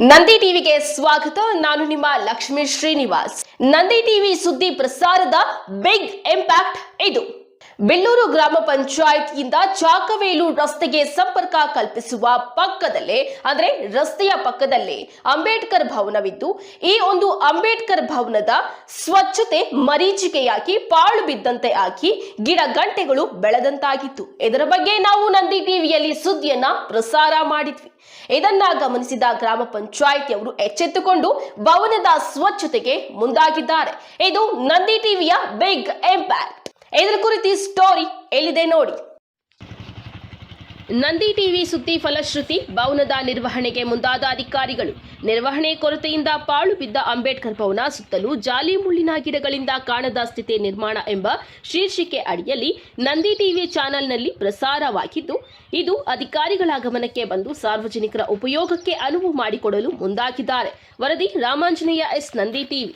ನಂದಿ ಟಿವಿಗೆ ಸ್ವಾಗತ. ನಾನು ನಿಮ್ಮ ಲಕ್ಷ್ಮೀ ಶ್ರೀನಿವಾಸ್. ನಂದಿ ಟಿವಿ ಸುದ್ದಿ ಪ್ರಸಾರದ ಬಿಗ್ ಇಂಪ್ಯಾಕ್ಟ್ ಇದು. ಬೆಳ್ಳೂರು ಗ್ರಾಮ ಪಂಚಾಯತಿಯಿಂದ ಚಾಕವೇಲು ರಸ್ತೆಗೆ ಸಂಪರ್ಕ ಕಲ್ಪಿಸುವ ಪಕ್ಕದಲ್ಲೇ, ಅಂದ್ರೆ ರಸ್ತೆಯ ಪಕ್ಕದಲ್ಲೇ ಅಂಬೇಡ್ಕರ್ ಭವನವಿದ್ದು, ಈ ಒಂದು ಅಂಬೇಡ್ಕರ್ ಭವನದ ಸ್ವಚ್ಛತೆ ಮರೀಚಿಕೆಯಾಗಿ ಪಾಳು ಬಿದ್ದಂತೆ ಆಗಿ ಗಿಡ ಗಂಟೆಗಳು ಬೆಳೆದಂತಾಗಿತ್ತು. ಇದರ ಬಗ್ಗೆ ನಾವು ನಂದಿ ಟಿವಿಯಲ್ಲಿ ಸುದ್ದಿಯನ್ನ ಪ್ರಸಾರ ಮಾಡಿದ್ವಿ. ಇದನ್ನ ಗಮನಿಸಿದ ಗ್ರಾಮ ಪಂಚಾಯಿತಿಯವರು ಎಚ್ಚೆತ್ತುಕೊಂಡು ಭವನದ ಸ್ವಚ್ಛತೆಗೆ ಮುಂದಾಗಿದ್ದಾರೆ. ಇದು ನಂದಿ ಟಿವಿಯ ಬಿಗ್ ಇಂಪ್ಯಾಕ್ಟ್ ಇದರ ಕುರಿತು ಸ್ಟೋರಿ ಎಲ್ಲಿದೆ ನೋಡಿ. ನಂದಿ ಟಿವಿ ಸುದ್ದಿ ಫಲಶ್ರುತಿ ಭವನದ ನಿರ್ವಹಣೆಗೆ ಮುಂದಾದ ಅಧಿಕಾರಿಗಳು, ನಿರ್ವಹಣೆ ಕೊರತೆಯಿಂದ ಪಾಳು ಬಿದ್ದ ಅಂಬೇಡ್ಕರ್ ಭವನ ಸುತ್ತಲೂ ಜಾಲಿ ಮುಳ್ಳಿನ ಗಿಡಗಳಿಂದ ಕಾಣದ ಸ್ಥಿತಿ ನಿರ್ಮಾಣ ಎಂಬ ಶೀರ್ಷಿಕೆ ಅಡಿಯಲ್ಲಿ ನಂದಿ ಟಿವಿ ಚಾನೆಲ್ನಲ್ಲಿ ಪ್ರಸಾರವಾಗಿದ್ದು, ಇದು ಅಧಿಕಾರಿಗಳ ಗಮನಕ್ಕೆ ಬಂದು ಸಾರ್ವಜನಿಕರ ಉಪಯೋಗಕ್ಕೆ ಅನುವು ಮಾಡಿಕೊಡಲು ಮುಂದಾಗಿದ್ದಾರೆ. ವರದಿ ರಾಮಾಂಜನೇಯ ಎಸ್ ನಂದಿ ಟಿವಿ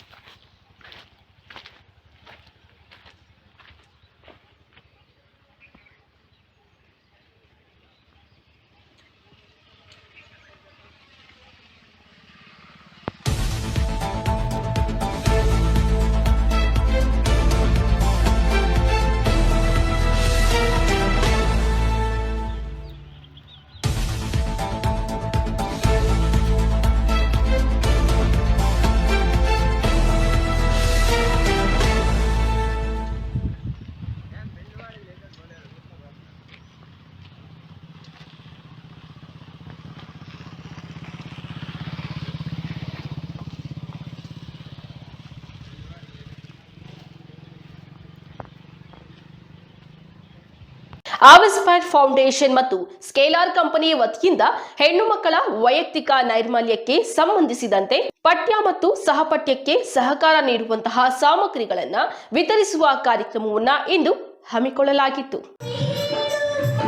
ಆವಿಸ್ಫೈಡ್ ಫೌಂಡೇಶನ್ ಮತ್ತು ಸ್ಕೇಲಾರ್ ಕಂಪನಿ ವತಿಯಿಂದ ಹೆಣ್ಣು ಮಕ್ಕಳ ವೈಯಕ್ತಿಕ ನೈರ್ಮಲ್ಯಕ್ಕೆ ಸಂಬಂಧಿಸಿದಂತೆ ಪಠ್ಯ ಮತ್ತು ಸಹಪಠ್ಯಕ್ಕೆ ಸಹಕಾರ ನೀಡುವಂತಹ ಸಾಮಗ್ರಿಗಳನ್ನು ವಿತರಿಸುವ ಕಾರ್ಯಕ್ರಮವನ್ನ ಇಂದು ಹಮ್ಮಿಕೊಳ್ಳಲಾಗಿತ್ತು.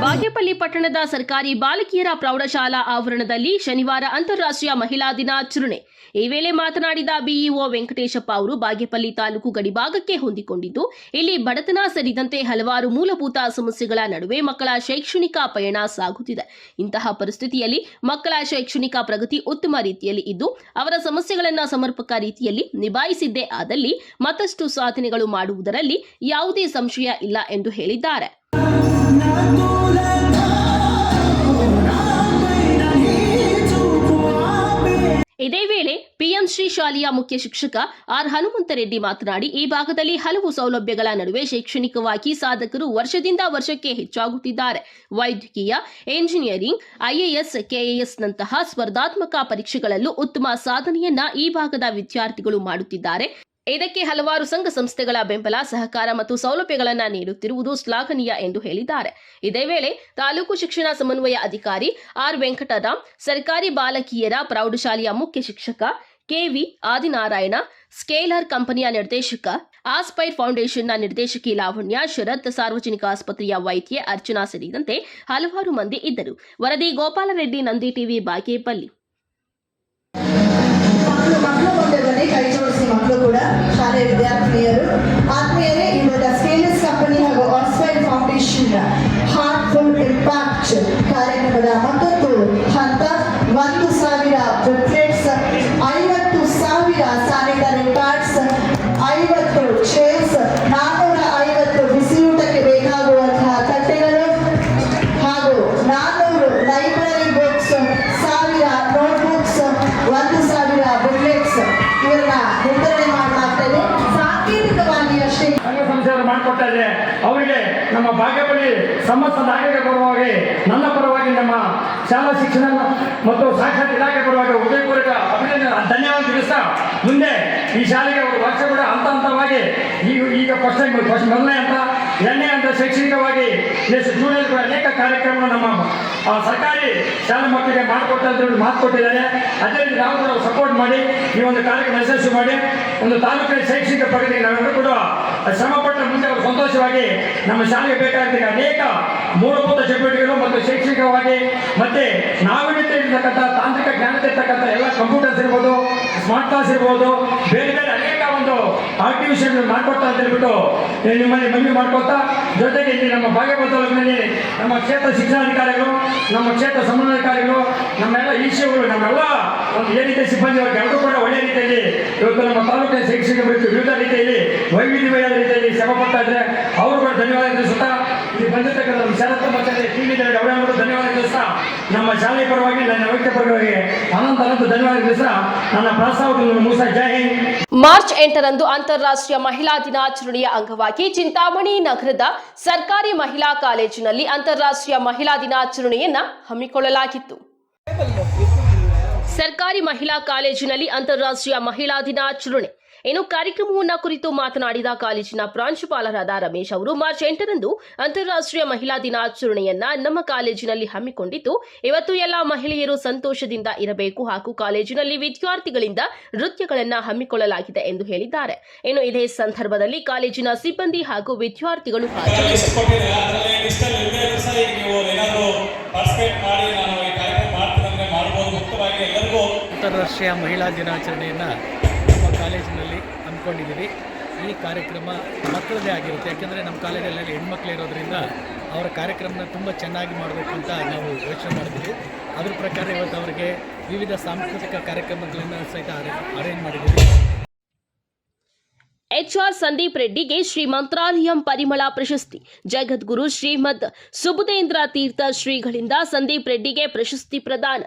ಬಾಗೇಪಲ್ಲಿ ಪಟ್ಟಣದ ಸರ್ಕಾರಿ ಬಾಲಕಿಯರ ಪ್ರೌಢಶಾಲಾ ಆವರಣದಲ್ಲಿ ಶನಿವಾರ ಅಂತಾರಾಷ್ಟ್ರೀಯ ಮಹಿಳಾ ದಿನಾಚರಣೆ ಈ ವೇಳೆ ಮಾತನಾಡಿದ ಬಿಇಒ ವೆಂಕಟೇಶಪ್ಪ ಅವರು ಬಾಗೇಪಲ್ಲಿ ತಾಲೂಕು ಗಡಿಭಾಗಕ್ಕೆ ಹೊಂದಿಕೊಂಡಿದ್ದು, ಇಲ್ಲಿ ಬಡತನ ಸೇರಿದಂತೆ ಹಲವಾರು ಮೂಲಭೂತ ಸಮಸ್ಯೆಗಳ ನಡುವೆ ಮಕ್ಕಳ ಶೈಕ್ಷಣಿಕ ಪಯಣ ಸಾಗುತ್ತಿದೆ. ಇಂತಹ ಪರಿಸ್ಥಿತಿಯಲ್ಲಿ ಮಕ್ಕಳ ಶೈಕ್ಷಣಿಕ ಪ್ರಗತಿ ಉತ್ತಮ ರೀತಿಯಲ್ಲಿ ಇದ್ದು, ಅವರ ಸಮಸ್ಯೆಗಳನ್ನು ಸಮರ್ಪಕ ರೀತಿಯಲ್ಲಿ ನಿಭಾಯಿಸಿದ್ದೇ ಆದಲ್ಲಿ ಮತ್ತಷ್ಟು ಸಾಧನೆಗಳು ಮಾಡುವುದರಲ್ಲಿ ಯಾವುದೇ ಸಂಶಯ ಇಲ್ಲ ಎಂದು ಹೇಳಿದ್ದಾರೆ. ಇದೇ ವೇಳೆ ಪಿಎಂ ಶ್ರೀ ಶಾಲೆಯ ಮುಖ್ಯ ಶಿಕ್ಷಕ ಆರ್ ಹನುಮಂತರೆಡ್ಡಿ ಮಾತನಾಡಿ, ಈ ಭಾಗದಲ್ಲಿ ಹಲವು ಸೌಲಭ್ಯಗಳ ನಡುವೆ ಶೈಕ್ಷಣಿಕವಾಗಿ ಸಾಧಕರು ವರ್ಷದಿಂದ ವರ್ಷಕ್ಕೆ ಹೆಚ್ಚಾಗುತ್ತಿದ್ದಾರೆ. ವೈದ್ಯಕೀಯ, ಎಂಜಿನಿಯರಿಂಗ್, ಐಎಎಸ್, ಕೆಎಎಸ್ ನಂತಹ ಸ್ಪರ್ಧಾತ್ಮಕ ಪರೀಕ್ಷೆಗಳಲ್ಲೂ ಉತ್ತಮ ಸಾಧನೆಯನ್ನ ಈ ಭಾಗದ ವಿದ್ಯಾರ್ಥಿಗಳು ಮಾಡುತ್ತಿದ್ದಾರೆ. ಇದಕ್ಕೆ ಹಲವಾರು ಸಂಘ ಸಂಸ್ಥೆಗಳ ಬೆಂಬಲ, ಸಹಕಾರ ಮತ್ತು ಸೌಲಭ್ಯಗಳನ್ನು ನೀಡುತ್ತಿರುವುದು ಶ್ಲಾಘನೀಯ ಎಂದು ಹೇಳಿದ್ದಾರೆ. ಇದೇ ವೇಳೆ ತಾಲೂಕು ಶಿಕ್ಷಣ ಸಮನ್ವಯ ಅಧಿಕಾರಿ ಆರ್ ವೆಂಕಟರಾಮ್, ಸರ್ಕಾರಿ ಬಾಲಕಿಯರ ಪ್ರೌಢಶಾಲೆಯ ಮುಖ್ಯ ಶಿಕ್ಷಕ ಕೆವಿ ಆದಿನಾರಾಯಣ, ಸ್ಕೇಲರ್ ಕಂಪನಿಯ ನಿರ್ದೇಶಕ ಆಸ್ಪೈರ್ ಫೌಂಡೇಶನ್ನ ನಿರ್ದೇಶಕಿ ಲಾವಣ್ಯ, ಶರತ್ ಸಾರ್ವಜನಿಕ ಆಸ್ಪತ್ರೆಯ ವೈದ್ಯೆ ಅರ್ಚನಾ ಸೇರಿದಂತೆ ಹಲವಾರು ಮಂದಿ ಇದ್ದರು. ವರದಿ ಗೋಪಾಲರೆಡ್ಡಿ, ನಂದಿ ಟಿವಿ, ಬಾಗೇಪಲ್ಲಿ. ಮಕ್ಕಳು ಮಕ್ಕಳು ಮುಂದೆ ಬನ್ನಿ. ಕೈ ಜೋಡಿಸಿ ಮಕ್ಕಳು ಕೂಡ. ಶಾಲೆ ವಿದ್ಯಾರ್ಥಿನಿಯರು. ಆತ್ಮೀಯರೇ, ಇವಾಗ ಸ್ಕೇಲಸ್ ಕಂಪನಿ ಹಾಗೂ ಆಸ್ಪೈರ್ ಫೌಂಡೇಶನ್ ಹಾರ್ಟ್ಫುಲ್ ಇಂಪ್ಯಾಕ್ಟ್ ಕಾರ್ಯಕ್ರಮದ ಮತ್ತೊಂದು ಹಂತ, ಒಂದು ಮಾಡಿಕೊಡ್ತಾ ಇದೆ ಅವರಿಗೆ ನಮ್ಮ ಭಾಗ್ಯಪಲ್ಲಿ ಸಮಸ್ತ ನಾಗರಿಕ ಪರವಾಗಿ ನನ್ನ ಪರವಾಗಿ ನಮ್ಮ ಶಾಲಾ ಶಿಕ್ಷಣ ಮತ್ತು ಸಾಕ್ಷಾತ್ ಇಲಾಖೆ ಪರವಾಗಿ ಉದಯಪೂರ್ವಕ ಅಭಿನಂದನೆ. ಧನ್ಯವಾದ ತಿಳಿಸ್ತಾ ಮುಂದೆ ಈ ಶಾಲೆಗೆ ಅವರು ವರ್ಷ ಕೂಡ ಹಂತ ಹಂತವಾಗಿ ಈಗ ಈಗ ಫಸ್ಟ್ ಟೈಮ್ ಫಸ್ಟ್ ಮೊದಲನೇ ಹಂತ. ಎರಡನೇ ಅಂತ ಶೈಕ್ಷಣಿಕವಾಗಿ ಸ್ಟೂಡೆಂಟ್ಗಳು ಅನೇಕ ಕಾರ್ಯಕ್ರಮಗಳು ನಮ್ಮ ಸರ್ಕಾರಿ ಶಾಲಾ ಮಕ್ಕಳಿಗೆ ಮಾಡಿಕೊಟ್ಟ ಅಂತ ಮಾತು ಕೊಟ್ಟಿದ್ದಾರೆ. ಅದೇ ರೀತಿ ನಾವು ಕೂಡ ಸಪೋರ್ಟ್ ಮಾಡಿ, ಈ ಒಂದು ಕಾರ್ಯಕ್ರಮ ಯಶಸ್ವಿ ಮಾಡಿ, ಒಂದು ತಾಲೂಕಿನ ಶೈಕ್ಷಣಿಕ ಪ್ರಗತಿಗೆ ನಾವೆಲ್ಲರೂ ಕೂಡ ಶ್ರಮಪಟ್ಟ ಮುಂದೆ ಸಂತೋಷವಾಗಿ ನಮ್ಮ ಶಾಲೆಗೆ ಬೇಕಾದ ಅನೇಕ ಮೂಲಭೂತ ಚಟುವಟಿಕೆಗಳು ಮತ್ತು ಶೈಕ್ಷಣಿಕವಾಗಿ ಮತ್ತೆ ನಾವೀನ್ಯತೆ ಇರ್ತಕ್ಕಂಥ ತಾಂತ್ರಿಕ ಜ್ಞಾನತೆ ಇರ್ತಕ್ಕಂಥ ಎಲ್ಲ ಕಂಪ್ಯೂಟರ್ಸ್ ಇರ್ಬೋದು ಸ್ಮಾರ್ಟ್ ಕ್ಲಾಸ್ ಇರ್ಬೋದು, ಬೇರೆ ಬೇರೆ ಅನೇಕ ಒಂದು ಆರ್ಟಿಫಿಷಿಯಲ್ ಮಾಡ್ಕೊಡ್ತಾ ಅಂತ ಹೇಳ್ಬಿಟ್ಟು ನಿಮ್ಮಲ್ಲಿ ಮನವಿ ಮಾಡ್ಕೊತಾ ಜೊತೆಗೆ ಇಲ್ಲಿ ನಮ್ಮ ತಾಲೂಕಿನಲ್ಲಿ ನಮ್ಮ ಕ್ಷೇತ್ರ ಶಿಕ್ಷಣಾಧಿಕಾರಿಗಳು, ನಮ್ಮ ಕ್ಷೇತ್ರ ಸಮನ್ವಯಕಾರಿಗಳು, ನಮ್ಮೆಲ್ಲ ಈಶಿಗಳು ನಮ್ಮೆಲ್ಲ ಒಂದು ರೀತಿಯ ಸಿಬ್ಬಂದಿ ಎಲ್ಲರೂ ಕೂಡ ಒಳ್ಳೆ ರೀತಿಯಲ್ಲಿ ಇವತ್ತು ನಮ್ಮ ತಾಲೂಕಿನ ಶೈಕ್ಷಣಿಕ ವೃತ್ತಿ ವಿವಿಧ ರೀತಿಯಲ್ಲಿ ವೈವಿಧ್ಯಮಯ ರೀತಿಯಲ್ಲಿ ಶ್ರಮ ಪಡ್ತಾ ಇದ್ದಾರೆ. ಅವರು ಕೂಡ ಧನ್ಯವಾದ ತಿಳಿಸುತ್ತಾ ಇಲ್ಲಿ ಬಂದಿರ್ತಕ್ಕಂಥ ಶರತ್ ಮತ್ತೆ ಟಿ ವಿ ಧನ್ಯವಾದ ತಿಳಿಸ್ತಾ ನಮ್ಮ ಶಾಲೆ ಪರವಾಗಿ ನನ್ನ ವ್ಯಕ್ತಿ ಪರವಾಗಿ ಅನಂತ ಅನಂತ ಧನ್ಯವಾದ ನನ್ನ ಪ್ರಸ್ತಾವವನ್ನು ಜೈ ಹಿಂದ್. ಮಾರ್ಚ್ ಎಂಟರಂದು ಅಂತಾರಾಷ್ಟ್ರೀಯ ಮಹಿಳಾ ದಿನಾಚರಣೆಯ ಅಂಗವಾಗಿ ಚಿಂತಾಮಣಿ ನಗರದ ಸರ್ಕಾರಿ ಮಹಿಳಾ ಕಾಲೇಜಿನಲ್ಲಿ ಅಂತಾರಾಷ್ಟ್ರೀಯ ಮಹಿಳಾ ದಿನಾಚರಣೆಯನ್ನ ಹಮ್ಮಿಕೊಳ್ಳಲಾಗಿತ್ತು. ಸರ್ಕಾರಿ ಮಹಿಳಾ ಕಾಲೇಜಿನಲ್ಲಿ ಅಂತಾರಾಷ್ಟ್ರೀಯ ಮಹಿಳಾ ದಿನಾಚರಣೆ ಇನ್ನು ಕಾರ್ಯಕ್ರಮವನ್ನ ಕುರಿತು ಮಾತನಾಡಿದ ಕಾಲೇಜಿನ ಪ್ರಾಂಶುಪಾಲರಾದ ರಮೇಶ್ ಅವರು ಮಾರ್ಚ್ ಎಂಟರಂದು ಅಂತಾರಾಷ್ಟ್ರೀಯ ಮಹಿಳಾ ದಿನಾಚರಣೆಯನ್ನ ನಮ್ಮ ಕಾಲೇಜಿನಲ್ಲಿ ಹಮ್ಮಿಕೊಂಡಿದ್ದು ಇವತ್ತು ಎಲ್ಲ ಮಹಿಳೆಯರು ಸಂತೋಷದಿಂದ ಇರಬೇಕು ಹಾಗೂ ಕಾಲೇಜಿನಲ್ಲಿ ವಿದ್ಯಾರ್ಥಿಗಳಿಂದ ನೃತ್ಯಗಳನ್ನ ಹಮ್ಮಿಕೊಳ್ಳಲಾಗಿದೆ ಎಂದು ಹೇಳಿದ್ದಾರೆ. ಇನ್ನು ಇದೇ ಸಂದರ್ಭದಲ್ಲಿ ಕಾಲೇಜಿನ ಸಿಬ್ಬಂದಿ ಹಾಗೂ ವಿದ್ಯಾರ್ಥಿಗಳು ಅಂತಾರಾಷ್ಟ್ರೀಯ ಮಹಿಳಾ ದಿನಾಚರಣೆಯನ್ನು ಹಮ್ಮಿಕೊಂಡಿದ್ದೀವಿ ಈ ಕಾರ್ಯಕ್ರಮ ಮಕ್ಕಳದೇ ಆಗಿರುತ್ತೆ. ಯಾಕೆಂದರೆ ನಮ್ಮ ಕಾಲೇಜಲ್ಲಿ ಹೆಣ್ಮಕ್ಳು ಇರೋದ್ರಿಂದ ಅವರ ಕಾರ್ಯಕ್ರಮನ ತುಂಬ ಚೆನ್ನಾಗಿ ಮಾಡಬೇಕು ಅಂತ ನಾವು ಯೋಚನೆ ಮಾಡಿದ್ವಿ ಅದ್ರ ಪ್ರಕಾರ ಇವತ್ತು ಅವರಿಗೆ ವಿವಿಧ ಸಾಂಸ್ಕೃತಿಕ ಕಾರ್ಯಕ್ರಮಗಳನ್ನು ಸಹಿತ ಅರೇಂಜ್ ಮಾಡಿದ್ದೀವಿ. ಎಚ್ಆರ್ ಸಂದೀಪ್ ರೆಡ್ಡಿಗೆ ಶ್ರೀ ಮಂತ್ರಾಲಯಂ ಪರಿಮಳ ಪ್ರಶಸ್ತಿ. ಜಗದ್ಗುರು ಶ್ರೀಮದ್ ಸುಬುಧೇಂದ್ರ ತೀರ್ಥ ಶ್ರೀಗಳಿಂದ ಸಂದೀಪ್ ರೆಡ್ಡಿಗೆ ಪ್ರಶಸ್ತಿ ಪ್ರದಾನ.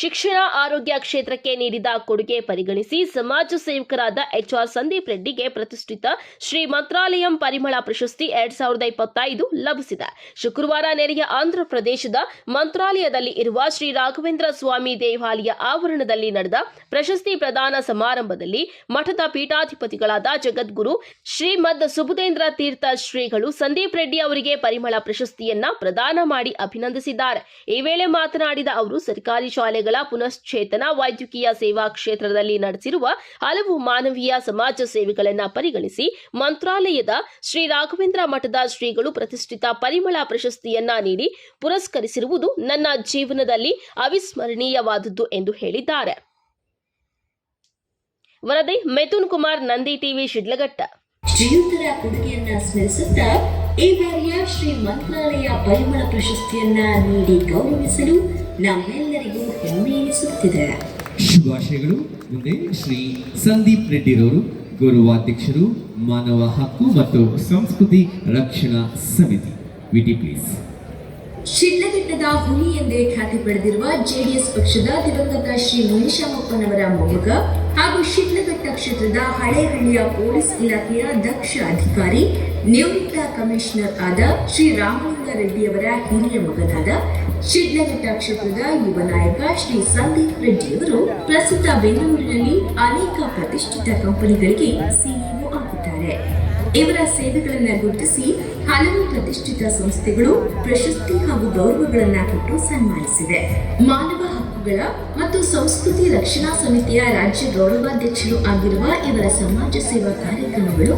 ಶಿಕ್ಷಣ ಆರೋಗ್ಯ ಕ್ಷೇತ್ರಕ್ಕೆ ನೀಡಿದ ಕೊಡುಗೆ ಪರಿಗಣಿಸಿ ಸಮಾಜ ಸೇವಕರಾದ ಎಚ್ ಆರ್ ಸಂದೀಪ್ ರೆಡ್ಡಿಗೆ ಪ್ರತಿಷ್ಠಿತ ಶ್ರೀ ಮಂತ್ರಾಲಯಂ ಪರಿಮಳ ಪ್ರಶಸ್ತಿ ಎರಡ್ ಸಾವಿರದ ಇಪ್ಪತ್ತೈದು ಲಭಿಸಿದೆ. ಶುಕ್ರವಾರ ನೆರೆಯ ಆಂಧ್ರಪ್ರದೇಶದ ಮಂತ್ರಾಲಯದಲ್ಲಿ ಇರುವ ಶ್ರೀ ರಾಘವೇಂದ್ರ ಸ್ವಾಮಿ ದೇವಾಲಯ ಆವರಣದಲ್ಲಿ ನಡೆದ ಪ್ರಶಸ್ತಿ ಪ್ರದಾನ ಸಮಾರಂಭದಲ್ಲಿ ಮಠದ ಪೀಠಾಧಿಪತಿಗಳಾದ ಜಗದ್ಗುರು ಶ್ರೀಮದ್ ಸುಬುಧೇಂದ್ರ ತೀರ್ಥ ಶ್ರೀಗಳು ಸಂದೀಪ್ ರೆಡ್ಡಿ ಅವರಿಗೆ ಪರಿಮಳ ಪ್ರಶಸ್ತಿಯನ್ನ ಪ್ರದಾನ ಮಾಡಿ ಅಭಿನಂದಿಸಿದ್ದಾರೆ. ಈ ವೇಳೆ ಮಾತನಾಡಿದ ಅವರು, ಸರ್ಕಾರಿ ಶಾಲೆಗಳ ಪುನಶ್ಚೇತನ ವೈದ್ಯಕೀಯ ಸೇವಾ ಕ್ಷೇತ್ರದಲ್ಲಿ ನಡೆಸಿರುವ ಹಲವು ಮಾನವೀಯ ಸಮಾಜ ಸೇವೆಗಳನ್ನ ಪರಿಗಣಿಸಿ ಮಂತ್ರಾಲಯದ ಶ್ರೀ ರಾಘವೇಂದ್ರ ಮಠದ ಶ್ರೀಗಳು ಪ್ರತಿಷ್ಠಿತ ಪರಿಮಳ ಪ್ರಶಸ್ತಿಯನ್ನ ನೀಡಿ ಪುರಸ್ಕರಿಸಿರುವುದು ನನ್ನ ಜೀವನದಲ್ಲಿ ಅವಿಸ್ಮರಣೀಯವಾದದ್ದು ಎಂದು ಹೇಳಿದ್ದಾರೆ. ವರದಿ ಮಿಥುನ್ ಕುಮಾರ್, ನಂದಿ ಟಿವಿ, ಶಿಡ್ಲಘಟ್ಟ. ಶ್ರೀಯುತರ ಕೊಡುಗೆಯನ್ನ ಸ್ಮರಿಸುತ್ತಾ ಈ ಬಾರಿಯ ಶ್ರೀ ಮಂತ್ರಾಲಯ ಪರಿಮಳ ಪ್ರಶಸ್ತಿಯನ್ನ ನೀಡಿ ಗೌರವಿಸಲು ನಮ್ಮೆಲ್ಲರಿಗೂ ಹೆಮ್ಮೆ ಶುಭಾಶಯಗಳು. ಮುಂದೆ ಶ್ರೀ ಸಂದೀಪ್ ರೆಡ್ಡಿರವರು ಗೌರವಾಧ್ಯಕ್ಷರು ಮಾನವ ಹಕ್ಕು ಮತ್ತು ಸಂಸ್ಕೃತಿ ರಕ್ಷಣಾ ಸಮಿತಿ. ವಿಟಿ ಪ್ಲೀಸ್. ಶಿಡ್ಲಘಟ್ಟದ ಹುಲಿ ಎಂದೇ ಖ್ಯಾತಿ ಪಡೆದಿರುವ ಜೆಡಿಎಸ್ ಪಕ್ಷದ ದಿವಂಗತ ಶ್ರೀ ಮುನಿಶಾಮಪ್ಪನವರ ಮೊಮ್ಮಗ ಹಾಗೂ ಶಿಡ್ಲಘಟ್ಟ ಕ್ಷೇತ್ರದ ಹಳೆಹಳ್ಳಿಯ ಪೊಲೀಸ್ ಇಲಾಖೆಯ ದಕ್ಷ ಅಧಿಕಾರಿ, ನಿವೃತ್ತ ಕಮಿಷನರ್ ಆದ ಶ್ರೀ ರಾಮಲಿಂಗ ರೆಡ್ಡಿಯವರ ಹಿರಿಯ ಮಗನಾದ ಶಿಡ್ಲಘಟ್ಟ ಕ್ಷೇತ್ರದ ಯುವ ನಾಯಕ ಶ್ರೀ ಸಂದೀಪ್ ರೆಡ್ಡಿಯವರು ಪ್ರಸ್ತುತ ಬೆಂಗಳೂರಿನಲ್ಲಿ ಅನೇಕ ಪ್ರತಿಷ್ಠಿತ ಕಂಪನಿಗಳಿಗೆ ಸಿಇಒ ಆಗಿದ್ದಾರೆ. ಇವರ ಸೇವೆಗಳನ್ನು ಗುರುತಿಸಿ ಹಲವು ಪ್ರತಿಷ್ಠಿತ ಸಂಸ್ಥೆಗಳು ಪ್ರಶಸ್ತಿ ಹಾಗೂ ಗೌರವಗಳನ್ನು ಕೊಟ್ಟು ಸನ್ಮಾನಿಸಿದೆ. ಮಾನವ ಹಕ್ಕುಗಳ ಮತ್ತು ಸಂಸ್ಕೃತಿ ರಕ್ಷಣಾ ಸಮಿತಿಯ ರಾಜ್ಯ ಗೌರವಾಧ್ಯಕ್ಷರು ಆಗಿರುವ ಇವರ ಸಮಾಜ ಸೇವಾ ಕಾರ್ಯಕ್ರಮಗಳು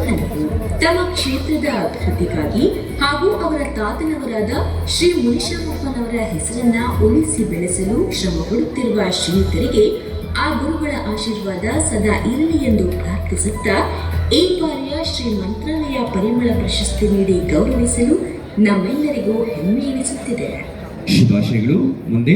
ತಮ್ಮ ಕ್ಷೇತ್ರದ ಅಭಿವೃದ್ಧಿಗಾಗಿ ಹಾಗೂ ಅವರ ತಾತನವರಾದ ಶ್ರೀ ಮುನಿಶಾಮಪ್ಪನವರ ಹೆಸರನ್ನ ಉಳಿಸಿ ಬೆಳೆಸಲು ಶ್ರಮ ಪಡುತ್ತಿರುವ ಶ್ರೀಯುತರಿಗೆ ಆ ಗುರುಗಳ ಆಶೀರ್ವಾದ ಸದಾ ಇರಲಿ ಎಂದು ಪ್ರಾರ್ಥಿಸುತ್ತಾ, ಈ ಬಾರಿಯ ಶ್ರೀ ಮಂತ್ರಾಲಯ ಪರಿಮಳ ಪ್ರಶಸ್ತಿ ನೀಡಿ ಗೌರವಿಸಲು ನಮ್ಮೆಲ್ಲರಿಗೂ ಹೆಮ್ಮೆ ಎನಿಸುತ್ತಿದೆ. ಶುಭಾಶಯಗಳು. ಮುಂದೆ